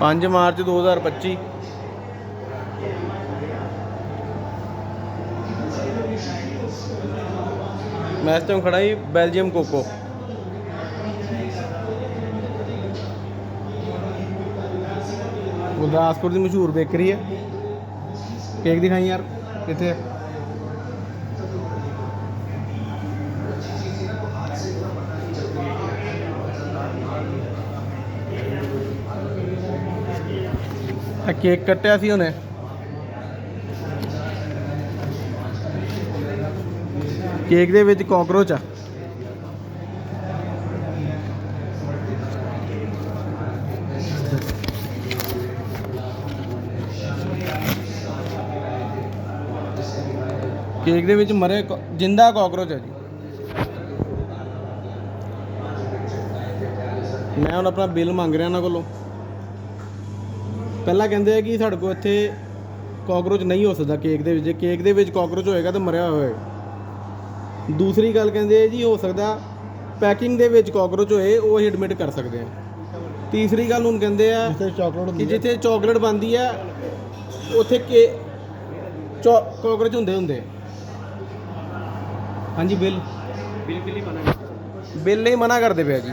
5 March 2025 ਮੈਂ ਇਸ time ਖੜਾ ਹੀ ਬੈਲਜੀਅਮ ਕੋਕੋ। ਗੁਰਦਾਸਪੁਰ ਦੀ ਮਸ਼ਹੂਰ ਬੇਕਰੀ ਹੈ। ਕੇਕ ਦਿਖਾਈ ਯਾਰ, ਕਿੱਥੇ ਹੈ? ਆ ਕੇਕ ਕੱਟਿਆ ਸੀ ਉਹਨੇ। ਕੇਕ ਦੇ ਵਿੱਚ ਕਾਕਰੋਚ ਆ। ਕੇਕ ਦੇ ਵਿੱਚ ਮਰੇ ਜਿੰਦਾ ਕਾਕਰੋਚ ਹੈ ਜੀ। ਮੈਂ ਹੁਣ ਆਪਣਾ ਬਿੱਲ ਮੰਗ ਰਿਹਾ ਉਹਨਾਂ ਕੋਲੋਂ। ਪਹਿਲਾਂ ਕਹਿੰਦੇ ਆ ਕਿ ਸਾਡੇ ਕੋਲ ਇੱਥੇ ਕਾਕਰੋਚ ਨਹੀਂ ਹੋ ਸਕਦਾ ਕੇਕ ਦੇ ਵਿੱਚ। ਜੇ ਕੇਕ ਦੇ ਵਿੱਚ ਕਾਕਰੋਚ ਹੋਏਗਾ ਤਾਂ ਮਰਿਆ ਹੋਇਆ ਹੋਏਗਾ ਦੂਸਰੀ ਗੱਲ ਕਹਿੰਦੇ ਆ ਜੀ ਹੋ ਸਕਦਾ ਪੈਕਿੰਗ ਦੇ ਵਿੱਚ ਕਾਕਰੋਚ ਹੋਏ ਉਹ ਅਸੀਂ ਐਡਮਿਟ ਕਰ ਸਕਦੇ ਆ ਤੀਸਰੀ ਗੱਲ ਹੁਣ ਕਹਿੰਦੇ ਆ ਜਿੱਥੇ ਚਾਕਲੇਟ ਕਿ ਹੁੰਦੀ ਹੈ ਜਿੱਥੇ ਚਾਕਲੇਟ ਬਣਦੀ ਆ ਉੱਥੇ ਕੇ ਚੋ ਕਾਕਰੋਚ ਹੁੰਦੇ ਹੁੰਦੇ। ਹਾਂਜੀ ਬਿੱਲ। ਬਿਲਕੁਲ ਹੀ ਮਨਾ ਬਿੱਲ ਨਹੀਂ ਮਨਾ ਕਰਦੇ ਪਿਆ ਜੀ।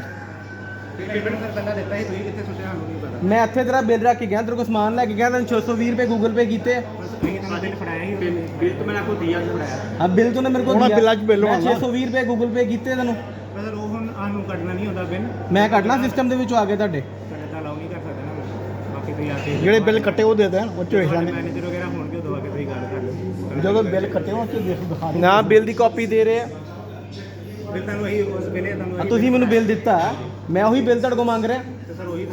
ਪੇਮੈਂਟ ਸਰ ਪਹਿਲਾਂ ਦਿੱਤਾ ਸੀ ਤੁਸੀਂ ਕਿੱਥੇ ਸੁੱਟਿਆ ਸਾਨੂੰ ਨਹੀਂ ਪਤਾ? ਮੈਂ ਇੱਥੇ ਤੇਰਾ ਬਿੱਲ ਰੱਖ ਕੇ ਗਿਆ ਤੇਰੇ ਕੋਲ ਸਮਾਨ ਲੈ ਕੇ ਗਿਆ ਤੈਨੂੰ 620 ਰੁਪਏ ਗੂਗਲ ਪੇ ਕੀਤੇ। ਬਸ ਤੁਸੀਂ ਤਾਂ ਬਿੱਲ ਫੜਾਇਆ ਹੀ ਬਿੱਲ ਤਾਂ ਮੈਂ ਆਪਕੋ ਦਿਆ ਸੀ ਫੜਾਇਆ। ਬਿੱਲ ਤੂੰ ਮੇਰੇ ਕੋਲ ਉਹਨਾਂ ਦਿਆ। ਬਿੱਲਾਂ 'ਚ ਬਿੱਲ ਮੈਂ ਹੋਣਾ। 620 ਰੁਪਏ ਗੂਗਲ ਪੇ ਕੀਤੇ ਤੈਨੂੰ। ਪਰ ਸਰ ਉਹ ਹੁਣ ਆਨੂੰ ਕੱਢਣਾ ਨਹੀਂ ਹੁੰਦਾ ਬਿੱਲ। ਮੈਂ ਕੱਢਣਾ ਸਿਸਟਮ ਦੇ ਵਿੱਚੋਂ ਆ ਕੇ ਤੁਹਾਡੇ। ਸਾਡੇ ਤਾਂ ਅਲਾਉ ਨਹੀਂ ਕਰ ਸਕਦੇ ਨਾ ਬਾਕੀ ਤੁਸੀਂ ਆ ਕੇ ਜਿਹੜੇ ਬਿੱਲ ਕੱਟੇ ਉਹ ਦੇ ਦੇਣ ਉਹ ਚ ਵੇਖ ਲਾਂਗੇ ਮੈਨੇਜਰ ਵਗੈਰਾ ਹੋਣਗੇ ਉਦੋਂ ਆ ਕੇ ਤੁਸੀਂ ਗੱਲ ਕਰ ਲਿਓ। ਜਦੋਂ ਬਿੱਲ ਕੱਟੇ ਉਹ ਚ ਦੇਖ ਦਿਖਾ ਦੇ। ਨਾ ਬਿੱਲ ਦੀ ਕਾਪੀ ਦੇ ਰਹੇ ਆ। ਬਿੱਲ ਤੁਹਾਨੂੰ ਇਹੀ ਉਸ ਵੇਲੇ ਤੁਹਾਨੂੰ ਤੁਸੀਂ ਮੈਨੂੰ ਬਿੱਲ ਦਿੱਤਾ। ਮੈਂ ਉਹੀ ਬਿੱਲ ਤੁਹਾਡੇ ਕੋਲ ਮੰਗ ਰਿਹਾ। ਤੇ ਸਰ ਉਹੀ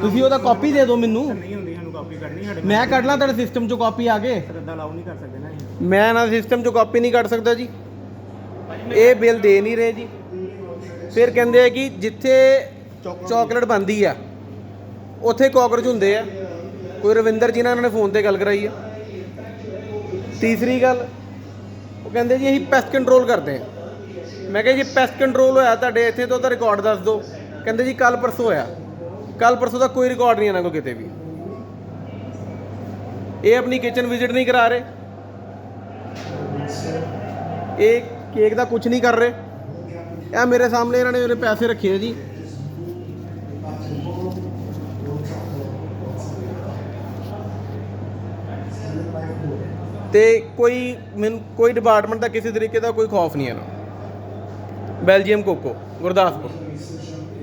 ਤੁਸੀਂ ਉਹਦਾ ਕਾਪੀ ਦੇ ਦਿਓ ਮੈਨੂੰ। ਨਹੀਂ ਹੁੰਦੀ ਸਾਨੂੰ ਕਾਪੀ ਕੱਢਣੀ ਸਾਡੇ ਮੈਂ ਕੱਢ ਲਾਂ ਤੁਹਾਡੇ ਸਿਸਟਮ ਚੋਂ ਕਾਪੀ ਆ ਕੇ। ਸਰ ਅੱਦਾ ਅਲਾਉ ਨਹੀਂ ਕਰ ਸਕਦੇ ਨਾ ਅਸੀਂ ਮੈਂ ਨਾ ਸਿਸਟਮ ਚੋਂ ਕਾਪੀ ਨਹੀਂ ਕੱਢ ਸਕਦਾ ਜੀ। ਇਹ ਬਿੱਲ ਦੇ ਨਹੀਂ ਰਹੇ ਜੀ। ਫਿਰ ਕਹਿੰਦੇ ਆ ਕਿ ਜਿੱਥੇ ਚਾਕਲੇਟ ਬਣਦੀ ਆ ਉੱਥੇ ਕਾਕਰੋਚ ਹੁੰਦੇ ਆ। ਕੋਈ ਰਵਿੰਦਰ ਜੀ ਨਾਲ ਇਹਨਾਂ ਨੇ ਫੋਨ ਤੇ ਗੱਲ ਕਰਾਈ ਆ। ਤੀਸਰੀ ਗੱਲ ਉਹ ਕਹਿੰਦੇ ਜੀ ਅਸੀਂ ਪੈਸਟ ਕੰਟਰੋਲ ਕਰਦੇ ਆ। ਮੈਂ ਕਿਹਾ ਜੀ ਪੈਸਟ ਕੰਟਰੋਲ ਹੋਇਆ ਤੁਹਾਡੇ ਇੱਥੇ ਤੋਂ ਤਾਂ ਰਿਕਾਰਡ ਦੱਸ ਦਿਓ। ਕਹਿੰਦੇ ਜੀ ਕੱਲ ਪਰਸੋਂ ਹੋਇਆ। ਕੱਲ ਪਰਸੋਂ ਦਾ ਕੋਈ ਰਿਕਾਰਡ ਨਹੀਂ ਇਹਨਾਂ ਕੋਲ ਕਿਤੇ ਵੀ। ਇਹ ਆਪਣੀ ਕਿਚਨ ਵਿਜ਼ਿਟ ਨਹੀਂ ਕਰਾ ਰਹੇ। ਇਹ ਕੇਕ ਦਾ ਕੁਝ ਨਹੀਂ ਕਰ ਰਹੇ। ਇਹ ਮੇਰੇ ਸਾਹਮਣੇ ਇਹਨਾਂ ਨੇ ਉਹਨੇ ਪੈਸੇ ਰੱਖੇ ਆ ਜੀ। ਤੇ ਕੋਈ ਮੈਨੂੰ ਕੋਈ ਡਿਪਾਰਟਮੈਂਟ ਦਾ ਕਿਸੇ ਤਰੀਕੇ ਦਾ ਕੋਈ ਖੌਫ ਨਹੀਂ ਹੈ ਨਾ। Belgium Coco Gurdaspur.